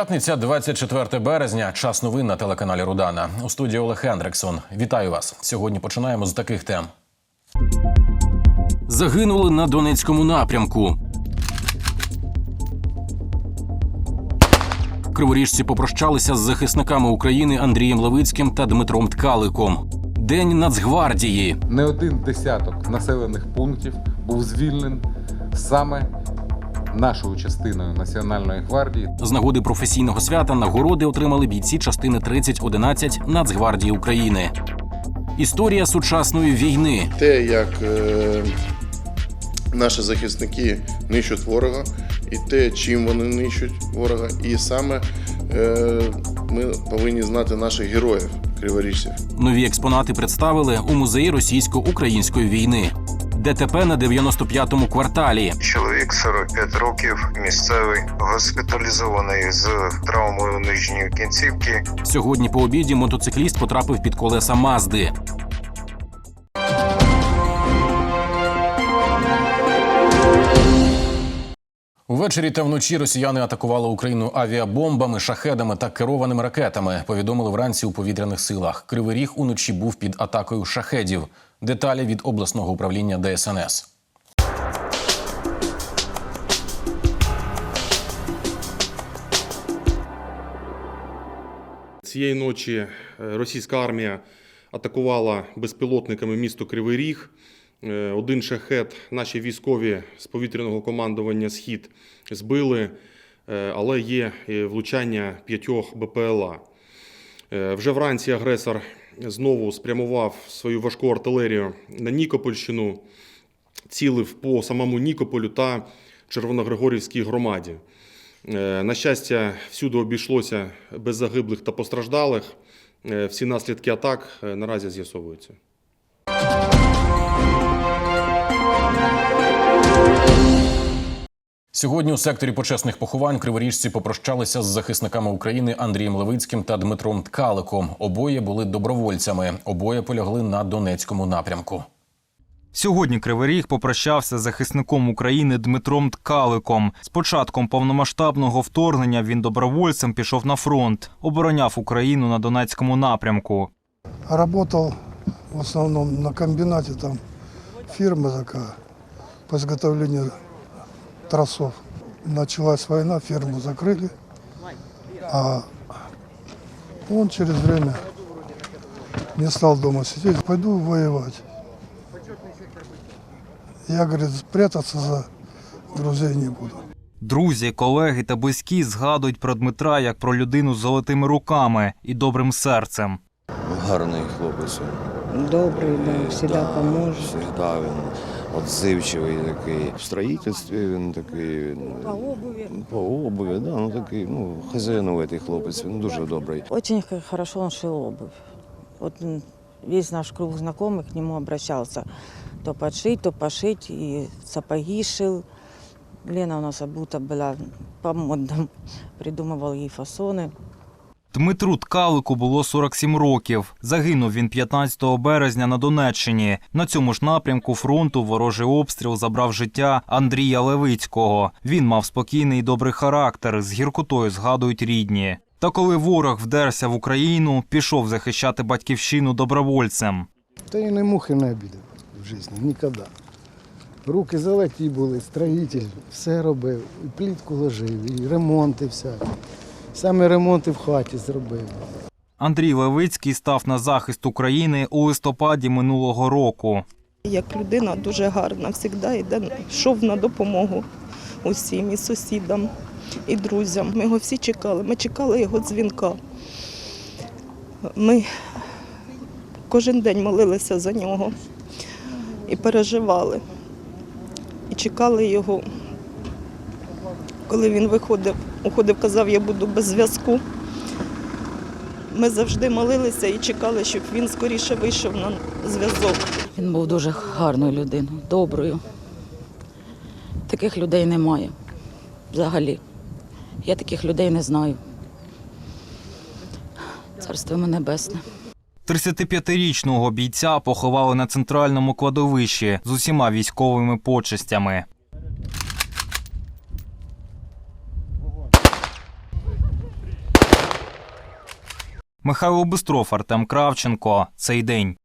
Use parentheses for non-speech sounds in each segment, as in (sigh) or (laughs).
П'ятниця, 24 березня. Час новин на телеканалі Рудана. У студії Олег Хендриксон. Вітаю вас. Сьогодні починаємо з таких тем. Загинули на Донецькому напрямку. Криворіжці попрощалися з захисниками України Андрієм Левицьким та Дмитром Ткаликом. День Нацгвардії. Не один десяток населених пунктів був звільнений саме нашою частиною Національної гвардії. З нагоди професійного свята нагороди отримали бійці частини 3011 Нацгвардії України. Історія сучасної війни. те, як е, наші захисники нищать ворога, і те, чим вони нищать ворога, і саме е, ми повинні знати наших героїв криворіжців. Нові експонати представили у музеї російсько-української війни. ДТП на 95-му кварталі. Чоловік 45 років, місцевий, госпіталізований з травмою нижньої кінцівки. Сьогодні по обіді мотоцикліст потрапив під колеса Мазди. Увечері та вночі росіяни атакували Україну авіабомбами, шахедами та керованими ракетами. Повідомили вранці у повітряних силах. Кривий ріг уночі був під атакою шахедів. Деталі від обласного управління ДСНС. Цієї ночі е, російська армія атакувала безпілотниками місто Кривий Ріг. Е, Один шахет наші військові з повітряного командування Схід збили, е, але є влучання п'ятьох БПЛА. Вже вранці агресор знову спрямував свою важку артилерію на Нікопольщину, цілив по самому Нікополю та Червоногригорівській громаді. Е, На щастя, всюди обійшлося без загиблих та постраждалих. Е, Всі наслідки атак е, наразі з'ясовуються. Сьогодні у секторі почесних поховань криворіжці попрощалися з захисниками України Андрієм Левицьким та Дмитром Ткаликом. Обоє були добровольцями. Обоє полягли на Донецькому напрямку. Сьогодні Кривий Ріг попрощався з захисником України Дмитром Ткаликом. З початком повномасштабного вторгнення він добровольцем пішов на фронт, обороняв Україну на Донецькому напрямку. Работал в основном на комбинате, там фирма такая по изготовлению тросов. Началась война, фирму закрыли, а он через время не стал дома сидеть, пойду воевать. Я, говорит, прятаться за друзей не буду. Друзі, колеги та близькі згадують про Дмитра як про людину з золотими руками і добрим серцем. Гарний хлопець. Добрий, да, всегда поможе. Завжди він отзивчивий такий. В строїтельстві він такий. Він, По обуви. по обуві, да, ну такий, ну, хазяйновитий хлопець, він дуже добрий. Очень х- хорошо он шил обувь. Вот м, весь наш круг знакомых к нему обращался. То подшить, то пошить, и сапоги шил. Лена у нас обута была по модам, (laughs) придумывал ей фасоны. Дмитру Ткалику було 47 років. Загинув він 15 березня на Донеччині. На цьому ж напрямку фронту ворожий обстріл забрав життя Андрія Левицького. Він мав спокійний і добрий характер, з гіркотою згадують рідні. Та коли ворог вдерся в Україну, пішов захищати батьківщину добровольцем. Та й не мухи не обідав в житті, ніколи. Руки золоті були, строїтель, все робив, і плітку ложив, і ремонти всякі. Саме ремонти в хаті зробив. Андрій Левицький став на захист України у листопаді минулого року. Як людина дуже гарна, завжди йде, йшов на допомогу усім і сусідам, і друзям. Ми його всі чекали, ми чекали його дзвінка. Ми кожен день молилися за нього і переживали. І чекали його, коли він виходив, уходив, казав, я буду без зв'язку. Ми завжди молилися і чекали, щоб він скоріше вийшов на зв'язок. Він був дуже гарною людиною, доброю. Таких людей немає взагалі. Я таких людей не знаю. Царство йому небесне. 35-річного бійця поховали на центральному кладовищі з усіма військовими почестями. Михайло Бистров, Артем Кравченко. Цей день.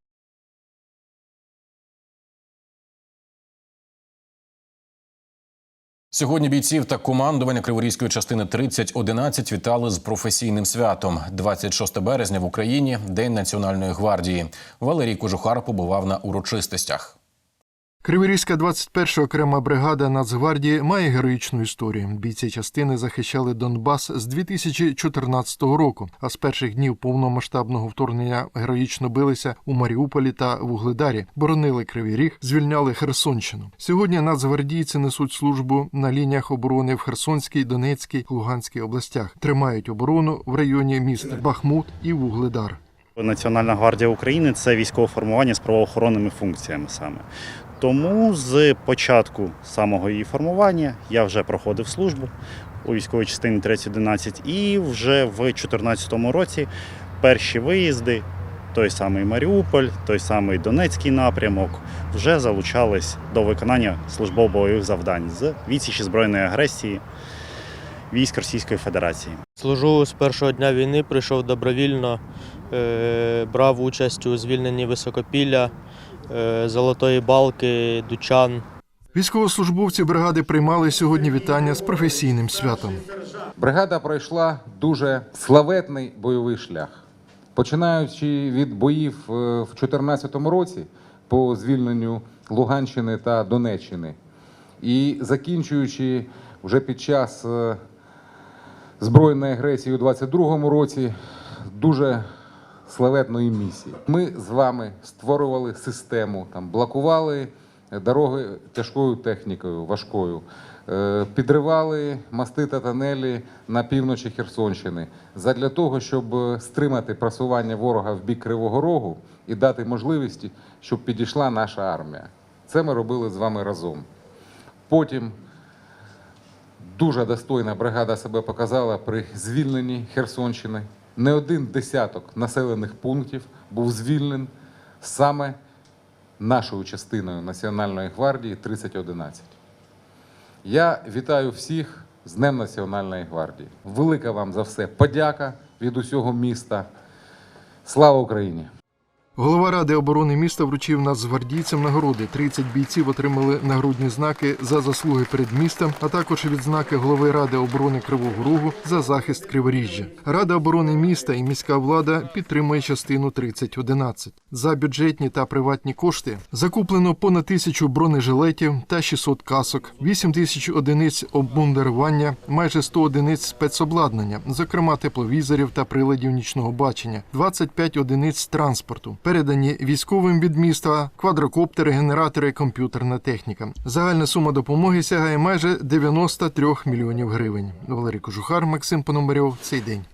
Сьогодні бійців та командування Криворізької частини 3011 вітали з професійним святом. 26 березня в Україні День Національної гвардії. Валерій Кожухар побував на урочистостях. Криворізька 21 окрема бригада Нацгвардії має героїчну історію. Бійці частини захищали Донбас з 2014 року, а з перших днів повномасштабного вторгнення героїчно билися у Маріуполі та Вугледарі, боронили Кривий Ріг, звільняли Херсонщину. Сьогодні нацгвардійці несуть службу на лініях оборони в Херсонській, Донецькій, Луганській областях, тримають оборону в районі міст Бахмут і Вугледар. Національна гвардія України це військове формування з правоохоронними функціями саме. Тому з початку самого її формування я вже проходив службу у військовій частині 3011 і вже в 2014 році перші виїзди, той самий Маріуполь, той самий Донецький напрямок, вже залучались до виконання службово-бойових завдань з відсічі збройної агресії військ Російської Федерації. Служу з першого дня війни, прийшов добровільно, е, брав участь у звільненні Високопілля, Золотої Балки, Дучан. Військовослужбовці бригади приймали сьогодні вітання з професійним святом. Бригада пройшла дуже славетний бойовий шлях. Починаючи від боїв е, в 2014 році по звільненню Луганщини та Донеччини, і закінчуючи вже під час е, збройної агресії у 2022 році дуже славетної місії. Ми з вами створювали систему, там блокували дороги тяжкою технікою, важкою, е, підривали мости та тунелі на півночі Херсонщини задля того, щоб стримати просування ворога в бік Кривого Рогу і дати можливість, щоб підійшла наша армія. Це ми робили з вами разом. Потім дуже достойна бригада себе показала при звільненні Херсонщини. Не один десяток населених пунктів був звільнений саме нашою частиною Національної гвардії 3011. Я вітаю всіх з Днем Національної гвардії. Велика вам за все подяка від усього міста. Слава Україні! Голова ради оборони міста вручив нацгвардійцям нагороди. 30 бійців отримали нагрудні знаки за заслуги перед містом, а також відзнаки голови ради оборони Кривого Рогу за захист Криворіжжя. Рада оборони міста і міська влада підтримує частину 3011. За бюджетні та приватні кошти закуплено понад тисячу бронежилетів та 600 касок, 8 тисяч одиниць обмундирування, майже 100 одиниць спецобладнання, зокрема тепловізорів та приладів нічного бачення, 25 одиниць транспорту. Передані військовим від міста квадрокоптери, генератори, комп'ютерна техніка. Загальна сума допомоги сягає майже 93 мільйонів гривень. Валерій Кожухар, Максим Пономарьов. Цей день.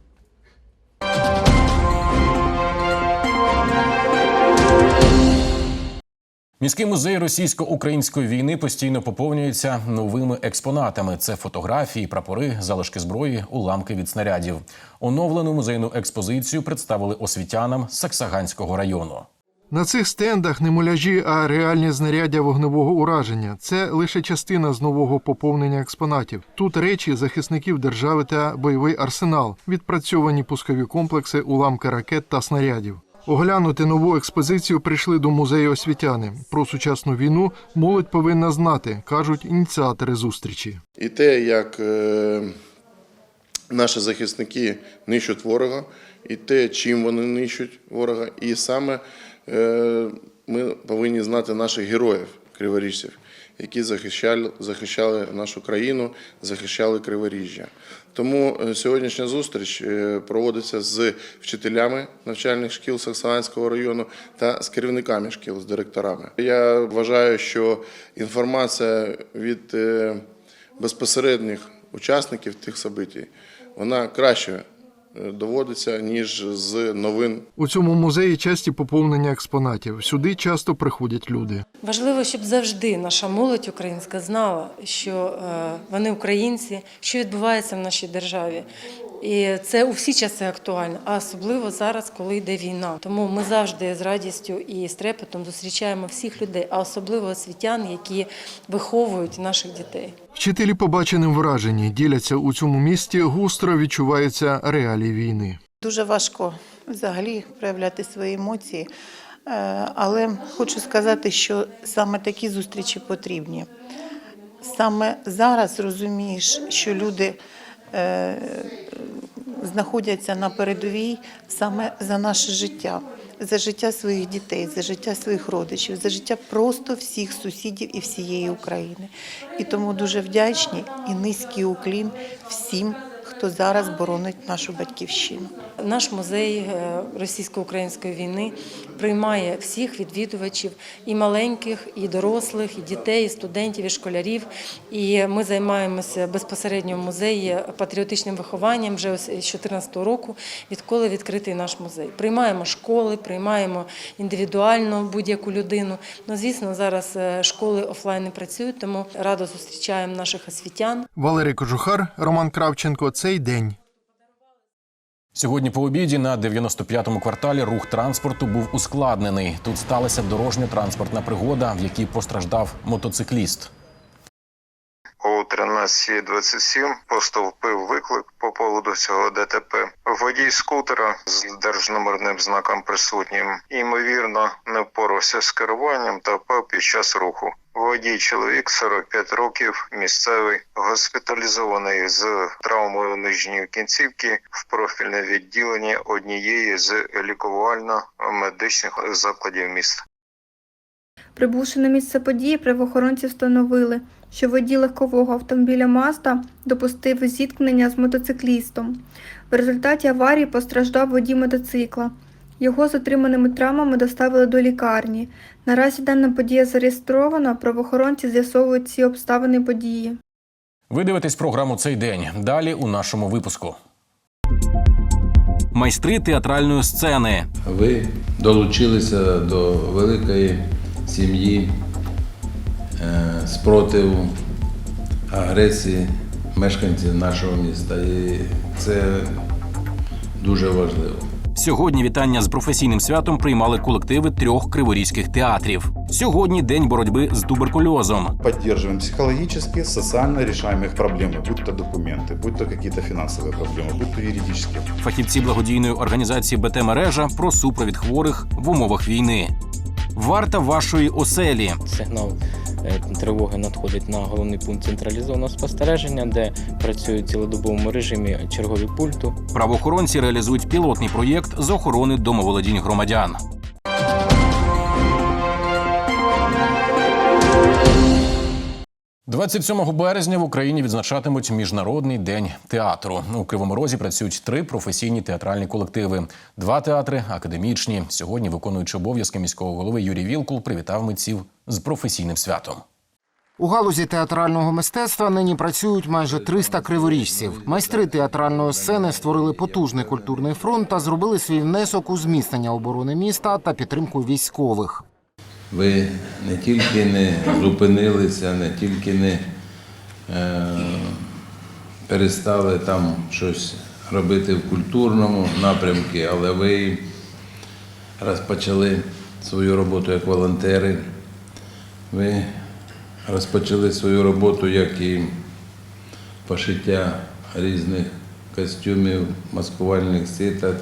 Міський музей російсько-української війни постійно поповнюється новими експонатами. Це фотографії, прапори, залишки зброї, уламки від снарядів. Оновлену музейну експозицію представили освітянам Саксаганського району. На цих стендах не муляжі, а реальні знаряддя вогневого ураження. Це лише частина з нового поповнення експонатів. Тут речі захисників держави та бойовий арсенал, відпрацьовані пускові комплекси, уламки ракет та снарядів. Оглянути нову експозицію прийшли до музею освітяни. Про сучасну війну молодь повинна знати, кажуть ініціатори зустрічі. І те, як е, наші захисники нищать ворога, і те, чим вони нищать ворога, і саме е, ми повинні знати наших героїв, криворіжців, які захищали, захищали нашу країну, захищали Криворіжжя. Тому е, сьогоднішня зустріч е, проводиться з вчителями навчальних шкіл Саксаганського району та з керівниками шкіл, з директорами. Я вважаю, що інформація від е, безпосередніх учасників тих событий, вона краще доводиться, ніж з новин У цьому музеї часті поповнення експонатів. Сюди часто приходять люди. Важливо, щоб завжди наша молодь українська знала, що е, вони українці, що відбувається в нашій державі. І це у всі часи актуально, а особливо зараз, коли йде війна. Тому ми завжди з радістю і з трепетом зустрічаємо всіх людей, а особливо освітян, які виховують наших дітей. Вчителі побаченим вражені діляться у цьому місті густро відчуваються реалії війни. Дуже важко взагалі проявляти свої емоції, Е, але хочу сказати, що саме такі зустрічі потрібні. Саме зараз розумієш, що люди знаходяться на передовій саме за наше життя, за життя своїх дітей, за життя своїх родичів, за життя просто всіх сусідів і всієї України. І тому дуже вдячні і низький уклін всім, хто зараз боронить нашу батьківщину. Наш музей е, російсько-української війни приймає всіх відвідувачів і маленьких, і дорослих, і дітей, і студентів, і школярів. І ми займаємося безпосередньо в музеї патріотичним вихованням вже ось з 2014 року, відколи відкритий наш музей. Приймаємо школи, приймаємо індивідуально будь-яку людину. Ну, звісно, зараз е, школи офлайн не працюють, тому радо зустрічаємо наших освітян. Валерій Кожухар, Роман Кравченко. Цей день. Сьогодні по обіді на 95-му кварталі рух транспорту був ускладнений. Тут сталася дорожньо-транспортна пригода, в якій постраждав мотоцикліст. О 13.27 поступив виклик по поводу цього ДТП. Водій скутера з держномерним знаком присутнім, ймовірно, не впорався з керуванням та впав під час руху. Водій чоловік 45 років, місцевий, госпіталізований з травмою нижньої кінцівки в профільне відділення однієї з лікувально-медичних закладів міста. Прибувши на місце події, правоохоронці встановили, що водій легкового автомобіля Мазда допустив зіткнення з мотоциклістом. В результаті аварії постраждав водій мотоцикла. Його з отриманими травмами доставили до лікарні. Наразі дана подія зареєстрована, правоохоронці з'ясовують ці обставини події. Ви дивитесь програму цей день. Далі у нашому випуску. Майстри театральної сцени. Ви долучилися до великої сім'ї е, спротиву агресії мешканців нашого міста. І це дуже важливо. Сьогодні вітання з професійним святом приймали колективи трьох криворізьких театрів. Сьогодні день боротьби з туберкульозом. Поддерживаем психологически, социально решаем их проблемы, будь то документы, будь то какие-то финансовые проблемы, будь то юридические. Фахівці благодійної організації БТ мережа про супровід хворих в умовах війни. Варта вашої оселі. Сигнал е, тривоги надходить на головний пункт централізованого спостереження, де працюють в цілодобовому режимі чергові пульту. Правоохоронці реалізують пілотний проєкт з охорони домоволодінь громадян. – 27 березня в Україні відзначатимуть міжнародний день театру. У Кривому Розі працюють три професійні театральні колективи. Два театри академічні. Сьогодні виконуючи обов'язки міського голови Юрій Вілкул привітав митців з професійним святом. У галузі театрального мистецтва нині працюють майже 300 криворіжців. Майстри театральної сцени створили потужний культурний фронт та зробили свій внесок у зміцнення оборони міста та підтримку військових. Ви не тільки не зупинилися, не тільки не е, перестали там щось робити в культурному напрямку, але ви розпочали свою роботу як волонтери. Ви розпочали свою роботу як і пошиття різних костюмів, маскувальних сіток.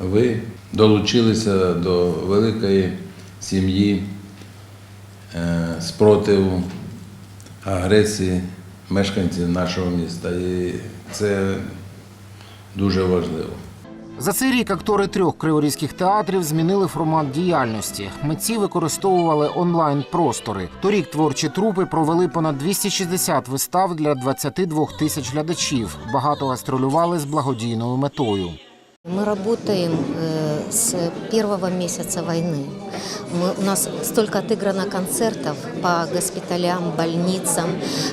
Ви долучилися до великої сім'ї спротиву агресії мешканців нашого міста. І це дуже важливо. За цей рік актори трьох криворізьких театрів змінили формат діяльності. Митці використовували онлайн-простори. Торік творчі трупи провели понад 260 вистав для 22 тисяч глядачів. Багато гастролювали з благодійною метою. Мы работаем с первого месяца войны. Мы, у нас столько отыграно концертов по госпиталям, больницам,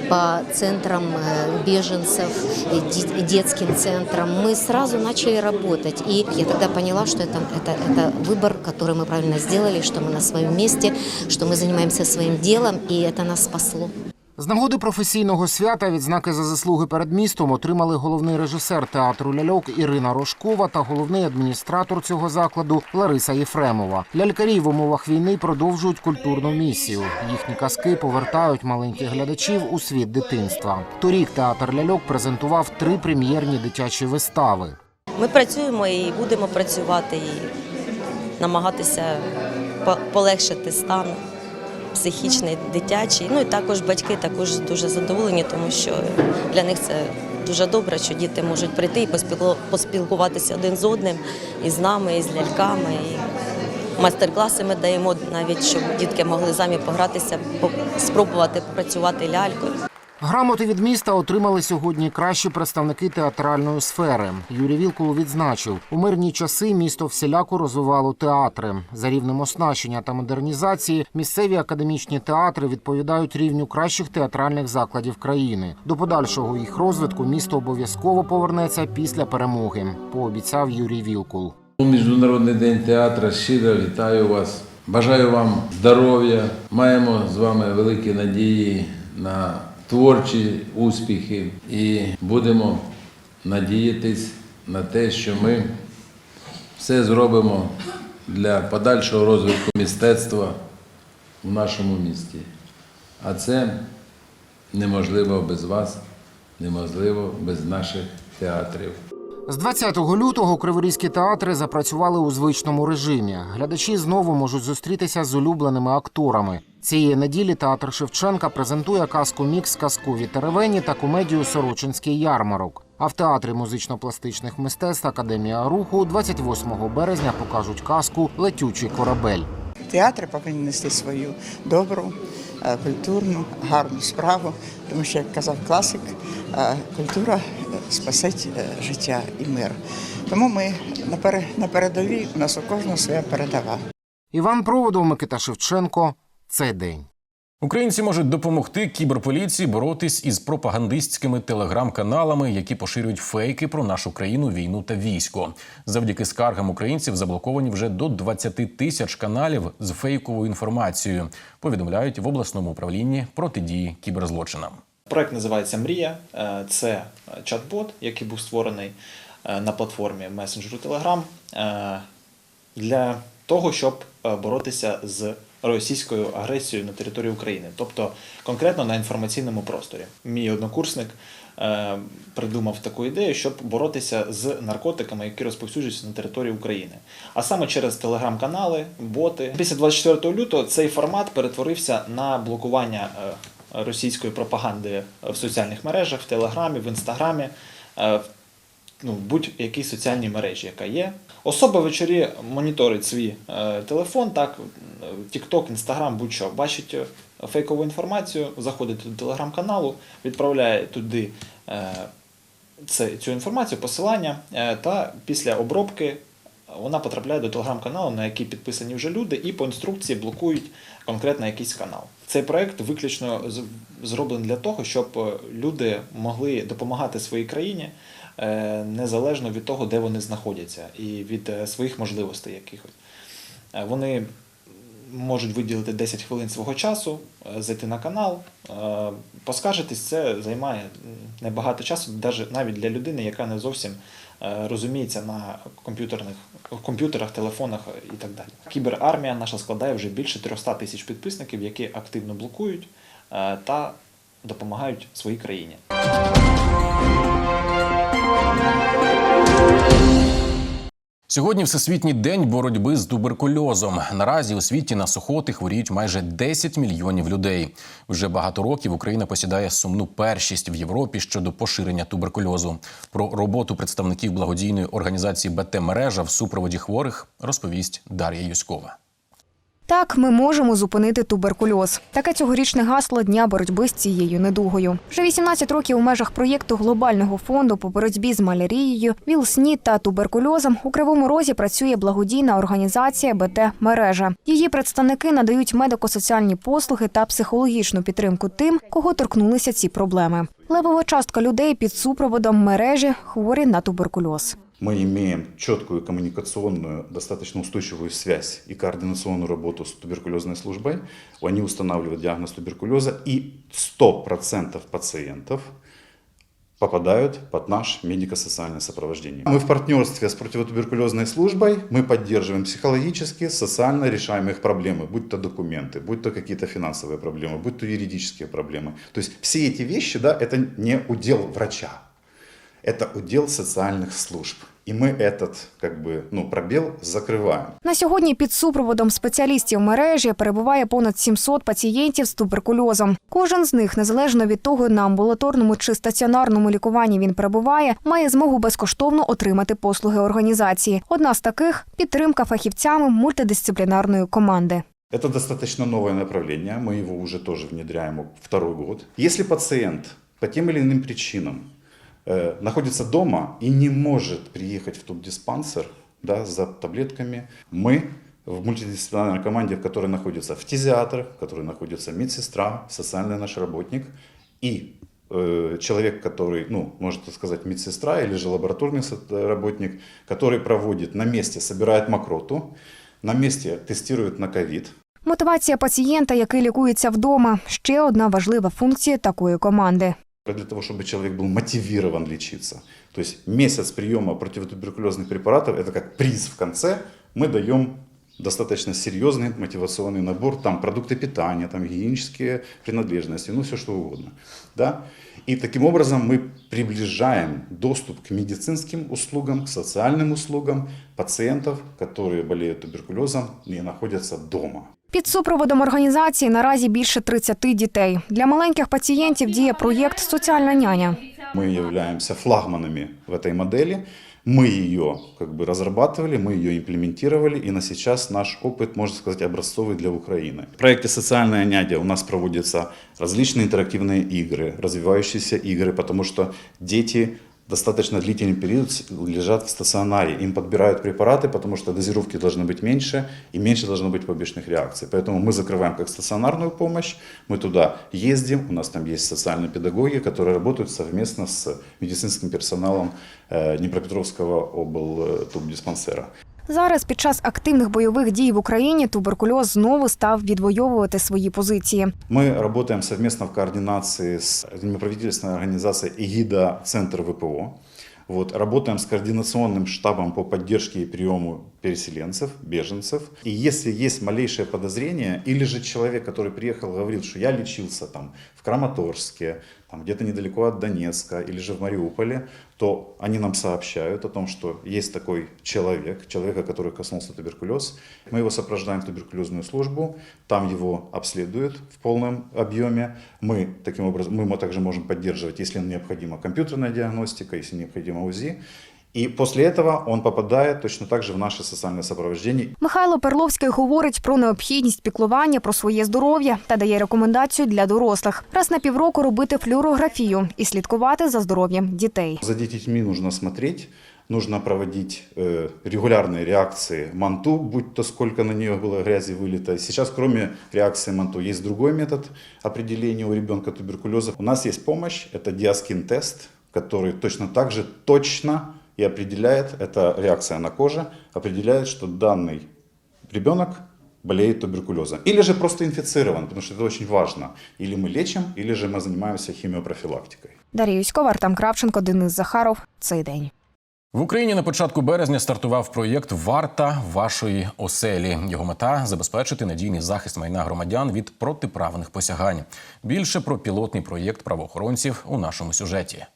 по центрам э, беженцев, э, де- детским центрам. Мы сразу начали работать. И я тогда поняла, что это, это, это выбор, который мы правильно сделали, что мы на своем месте, что мы занимаемся своим делом, и это нас спасло. З нагоди професійного свята відзнаки за заслуги перед містом отримали головний режисер театру ляльок Ірина Рожкова та головний адміністратор цього закладу Лариса Єфремова. Лялькарі в умовах війни продовжують культурну місію. Їхні казки повертають маленьких глядачів у світ дитинства. Торік театр ляльок презентував три прем'єрні дитячі вистави. Ми працюємо і будемо працювати і намагатися по- полегшити стан психічний, дитячий. Ну і також батьки також дуже задоволені, тому що для них це дуже добре, що діти можуть прийти і поспілкуватися один з одним, і з нами, і з ляльками. І майстер-класи ми даємо навіть, щоб дітки могли самі погратися, спробувати попрацювати лялькою. Грамоти від міста отримали сьогодні кращі представники театральної сфери. Юрій Вілкул відзначив, у мирні часи місто всіляко розвивало театри. За рівнем оснащення та модернізації місцеві академічні театри відповідають рівню кращих театральних закладів країни. До подальшого їх розвитку місто обов'язково повернеться після перемоги, пообіцяв Юрій Вілкул. У Міжнародний день театру щиро вітаю вас. Бажаю вам здоров'я. Маємо з вами великі надії на творчі успіхи і будемо надіятись на те, що ми все зробимо для подальшого розвитку мистецтва в нашому місті. А це неможливо без вас, неможливо без наших театрів. З 20 лютого криворізькі театри запрацювали у звичному режимі. Глядачі знову можуть зустрітися з улюбленими акторами. Цієї неділі театр Шевченка презентує казку Мікс казкові теревені та комедію Сорочинський ярмарок. А в театрі музично-пластичних мистецтв Академія руху 28 березня покажуть казку Летючий корабель. Театри повинні нести свою добру, е, культурну, гарну справу, тому що, як казав класик, е, культура е, спасить життя і мир. Тому ми на пере- на передовій, у нас у кожного своя передова. Іван Проводов, Микита Шевченко. Цей день. Українці можуть допомогти кіберполіції боротись із пропагандистськими телеграм-каналами, які поширюють фейки про нашу країну, війну та військо. Завдяки скаргам українців заблоковані вже до 20 тисяч каналів з фейковою інформацією. Повідомляють в обласному управлінні протидії кіберзлочинам. Проект називається Мрія. Е, Це чат-бот, який був створений е, на платформі месенджеру Telegram е, для того, щоб е, боротися з російською агресією на території України, тобто конкретно на інформаційному просторі. Мій однокурсник е, придумав таку ідею, щоб боротися з наркотиками, які розповсюджуються на території України. А саме через телеграм-канали, боти. Після 24 лютого цей формат перетворився на блокування е, російської пропаганди в соціальних мережах, в Телеграмі, в Інстаграмі, е, ну, будь-якій соціальній мережі, яка є. Особа ввечері моніторить свій е, телефон, так, TikTok, Instagram, будь-що, бачить е, фейкову інформацію, заходить до телеграм-каналу, відправляє туди е, це, цю інформацію, посилання, е, та після обробки вона потрапляє до телеграм-каналу, на який підписані вже люди, і по інструкції блокують конкретно якийсь канал. Цей проект виключно зроблений для того, щоб е, люди могли допомагати своїй країні незалежно від того, де вони знаходяться, і від е, своїх можливостей якихось. Е, Вони можуть виділити 10 хвилин свого часу, е, зайти на канал, е, поскаржитись, це займає небагато часу, навіть для людини, яка не зовсім е, розуміється на комп'ютерних комп'ютерах, телефонах і так далі. Кіберармія наша складає вже більше 300 тисяч підписників, які активно блокують е, та допомагають своїй країні. Сьогодні Всесвітній день боротьби з туберкульозом. Наразі у світі на сухоти хворіють майже 10 мільйонів людей. Вже багато років Україна посідає сумну першість в Європі щодо поширення туберкульозу. Про роботу представників благодійної організації БТ мережа в супроводі хворих розповість Дар'я Юськова. Так, ми можемо зупинити туберкульоз. Таке цьогорічне гасло дня боротьби з цією недугою. Вже 18 років у межах проєкту глобального фонду по боротьбі з малярією, ВІЛ-СНІД та туберкульозом у Кривому Розі працює благодійна організація БТ мережа. Її представники надають медико-соціальні послуги та психологічну підтримку тим, кого торкнулися ці проблеми. Левова частка людей під супроводом мережі хворі на туберкульоз. Мы имеем четкую коммуникационную, достаточно устойчивую связь и координационную работу с туберкулезной службой. Они устанавливают диагноз туберкулеза, и 100% пациентов попадают под наш медико-социальное сопровождение. Мы в партнерстве с противотуберкулезной службой, мы поддерживаем психологически, социально решаем их проблемы, будь то документы, будь то какие-то финансовые проблемы, будь то юридические проблемы. То есть все эти вещи, да, это не удел врача, это удел социальных служб. И мы этот как бы, ну, пробел закрываем. На сьогодні під супроводом спеціалістів мережі перебуває понад 700 пацієнтів з туберкульозом. Кожен з них, незалежно від того, на амбулаторному чи стаціонарному лікуванні він перебуває, має змогу безкоштовно отримати послуги організації. Одна з таких підтримка фахівцями мультидисциплінарної команди. Это достаточно новое направление, мы его уже тоже внедряем второй год. Если пациент по тем или иным причинам э, находится дома и не может приехать в тубдиспансер да, за таблетками, мы в мультидисциплинарной команде, в которой находится фтизиатр, в которой находится медсестра, социальный наш работник и э, человек, который, ну, можно так сказать, медсестра или же лабораторный со- работник, который проводит на месте, собирает мокроту, на месте тестирует на ковид, Мотивація пацієнта, який лікується вдома, ще одна важлива функція такої команди. Для того, чтобы человек был мотивирован лечиться. То есть месяц приема противотуберкулезных препаратов – это как приз в конце. Мы даем достаточно серьезный мотивационный набор, там продукты питания, там гигиенические принадлежности, ну все что угодно. Да? И таким образом мы приближаем доступ к медицинским услугам, к социальным услугам пациентов, которые болеют туберкулезом и находятся дома. Під супроводом організації наразі більше 30 дітей. Для маленьких пацієнтів діє проєкт Соціальна няня. Мы являемся флагманами в этой модели. Мы ее как бы разрабатывали, мы ее имплементировали, и на сейчас наш опыт, можно сказать, образцовый для Украины. В проекте «Социальная няня» у нас проводятся различные интерактивные игры, развивающиеся игры, потому что дети Достаточно длительный период лежат в стационаре. Им подбирают препараты, потому что дозировки должны быть меньше и меньше должно быть побочных реакций. Поэтому мы закрываем как стационарную помощь, мы туда ездим, у нас там есть социальные педагоги, которые работают совместно с медицинским персоналом э, Днепропетровского облтубдиспансера. Зараз під час активних бойових дій в Україні туберкульоз знову став відвоювати свої позиції. Мы работаем совместно в координации с неправительственной организацией эгида Центр ВПО. Вот, работаем с координационным штабом по поддержке и приему переселенцев, беженцев. И если есть малейшее подозрение, или же человек, который приехал, говорит, что я лечился там в Краматорске, там где-то недалеко от Донецка, или же в Мариуполе, то они нам сообщают о том, что есть такой человек, человека, который коснулся туберкулез. Мы его сопровождаем в туберкулезную службу, там его обследуют в полном объеме. Мы таким образом, мы ему также можем поддерживать, если необходима компьютерная диагностика, если необходимо УЗИ. И после этого он попадает точно так же в наше социальное сопровождение. Михайло Перловський говорить про необхідність піклування про своє здоров'я та дає рекомендацію для дорослих раз на півроку робити флюорографію і слідкувати за здоров'ям дітей. За детьми нужно смотреть, нужно проводить э, регулярные реакции манту, будь то сколько на нее было грязи вылито. Сейчас, кроме реакции манту, есть другой метод определения у ребенка туберкулеза. У нас есть помощь, это диаскин-тест, который точно так же точно и определяет, это реакция на коже, определяет, что данный ребенок болеет туберкулезом. Или же просто инфицирован, потому что это очень важно. Или мы лечим, или же мы занимаемся химиопрофилактикой. Дар'я Юськова, Артем Кравченко, Денис Захаров. Цей день. В Україні на початку березня стартував проєкт Варта вашої оселі. Його мета забезпечити надійний захист майна громадян від протиправних посягань. Більше про пілотний проєкт правоохоронців у нашому сюжеті.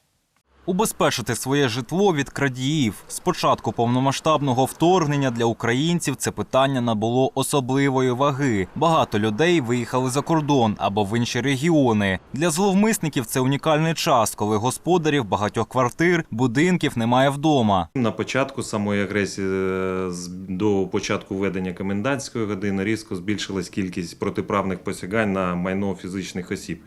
Убезпечити своє житло від крадіїв. З початку повномасштабного вторгнення для українців це питання набуло особливої ваги. Багато людей виїхали за кордон або в інші регіони. Для зловмисників це унікальний час, коли господарів багатьох квартир, будинків немає вдома. На початку самої агресії е, до початку введення комендантської години різко збільшилась кількість протиправних посягань на майно фізичних осіб.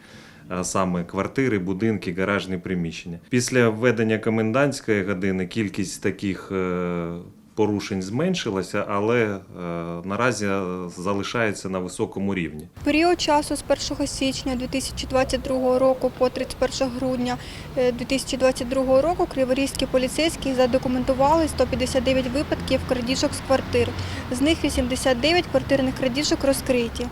А саме квартири, будинки, гаражні приміщення. Після введення комендантської години кількість таких е, порушень зменшилася, але е, наразі е, залишається на високому рівні. Період часу з 1 січня 2022 року по 31 грудня е, 2022 року криворізькі поліцейські задокументували 159 випадків крадіжок з квартир. З них 89 квартирних крадіжок розкриті.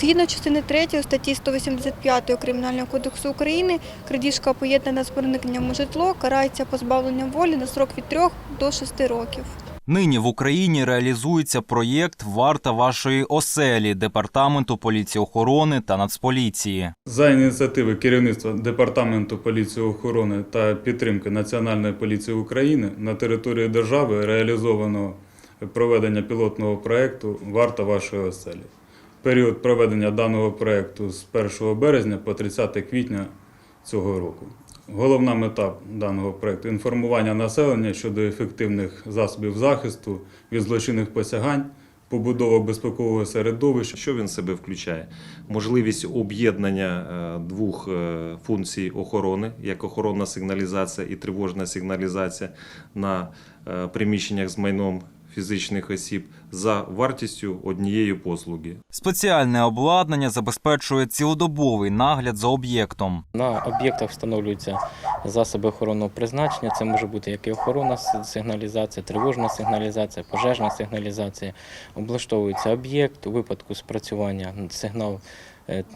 Згідно частини 3 статті 185 Кримінального кодексу України, крадіжка поєднана з проникненням у житло карається позбавленням волі на срок від 3 до 6 років. Нині в Україні реалізується проєкт Варта вашої оселі департаменту поліції охорони та нацполіції. За ініціативи керівництва Департаменту поліції охорони та підтримки Національної поліції України на території держави реалізовано проведення пілотного проєкту Варта вашої оселі. Період проведення даного проєкту з 1 березня по 30 квітня цього року. Головна мета даного проєкту інформування населення щодо ефективних засобів захисту від злочинних посягань, побудова безпекового середовища. Що він себе включає? Можливість об'єднання е, двох е, функцій охорони, як охоронна сигналізація і тривожна сигналізація на е, приміщеннях з майном фізичних осіб за вартістю однієї послуги. Спеціальне обладнання забезпечує цілодобовий нагляд за об'єктом. На об'єктах встановлюються засоби охоронного призначення. Це може бути як і охоронна сигналізація, тривожна сигналізація, пожежна сигналізація. Облаштовується об'єкт у випадку спрацювання сигнал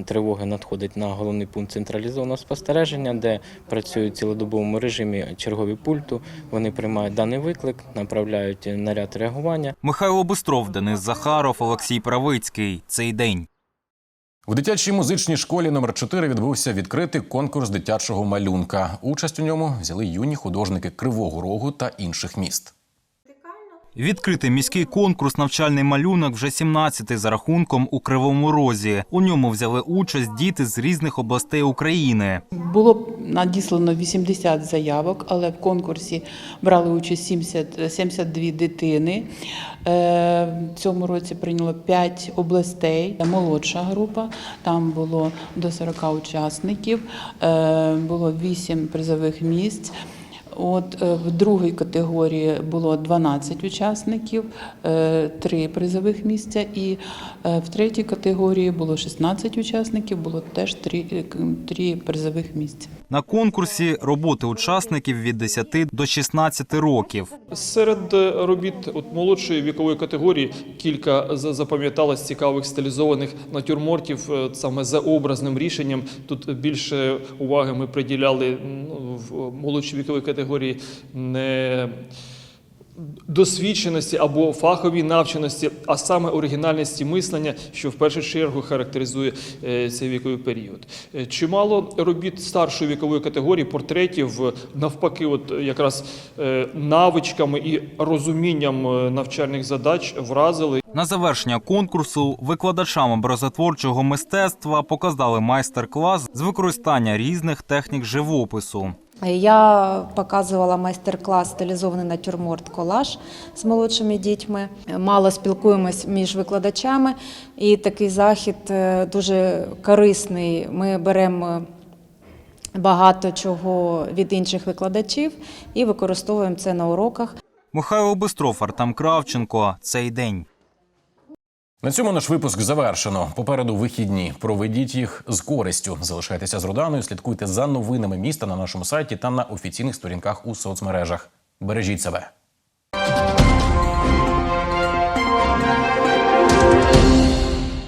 тривоги надходить на головний пункт централізованого спостереження, де працюють в цілодобовому режимі чергові пульту. Вони приймають даний виклик, направляють наряд реагування. Михайло Бистров, Денис Захаров, Олексій Правицький. Цей день. В дитячій музичній школі номер 4 відбувся відкритий конкурс дитячого малюнка. Участь у ньому взяли юні художники Кривого Рогу та інших міст. Відкритий міський конкурс навчальний малюнок вже 17-й за рахунком у Кривому Розі. У ньому взяли участь діти з різних областей України. Було надіслано 80 заявок, але в конкурсі брали участь 70, 72 дитини. Е, В цьому році прийняло 5 областей. Молодша група, там було до 40 учасників, е, було 8 призових місць. От е, в другій категорії було 12 учасників, 3 призових місця, і е, в третій категорії було 16 учасників, було теж 3, 3 призових місця. На конкурсі роботи учасників від 10 до 16 років. Серед е, робіт от молодшої вікової категорії кілька запам'яталось цікавих стилізованих натюрмортів е, саме за образним рішенням. Тут більше уваги ми приділяли в молодшій віковій категорії не досвідченості або фаховій навченості, а саме оригінальності мислення, що в першу чергу характеризує е, цей віковий період. Е, Чимало робіт старшої вікової категорії, портретів, навпаки, от якраз е, навичками і розумінням навчальних задач вразили. На завершення конкурсу викладачам образотворчого мистецтва показали майстер-клас з використання різних технік живопису. Я показувала майстер-клас стилізований натюрморт колаж з молодшими дітьми. Мало спілкуємось між викладачами, і такий захід е, дуже корисний. Ми беремо багато чого від інших викладачів і використовуємо це на уроках. Михайло Бистров, Артем Кравченко. Цей день. На цьому наш випуск завершено. Попереду вихідні. Проведіть їх з користю. Залишайтеся з Роданою, слідкуйте за новинами міста на нашому сайті та на офіційних сторінках у соцмережах. Бережіть себе.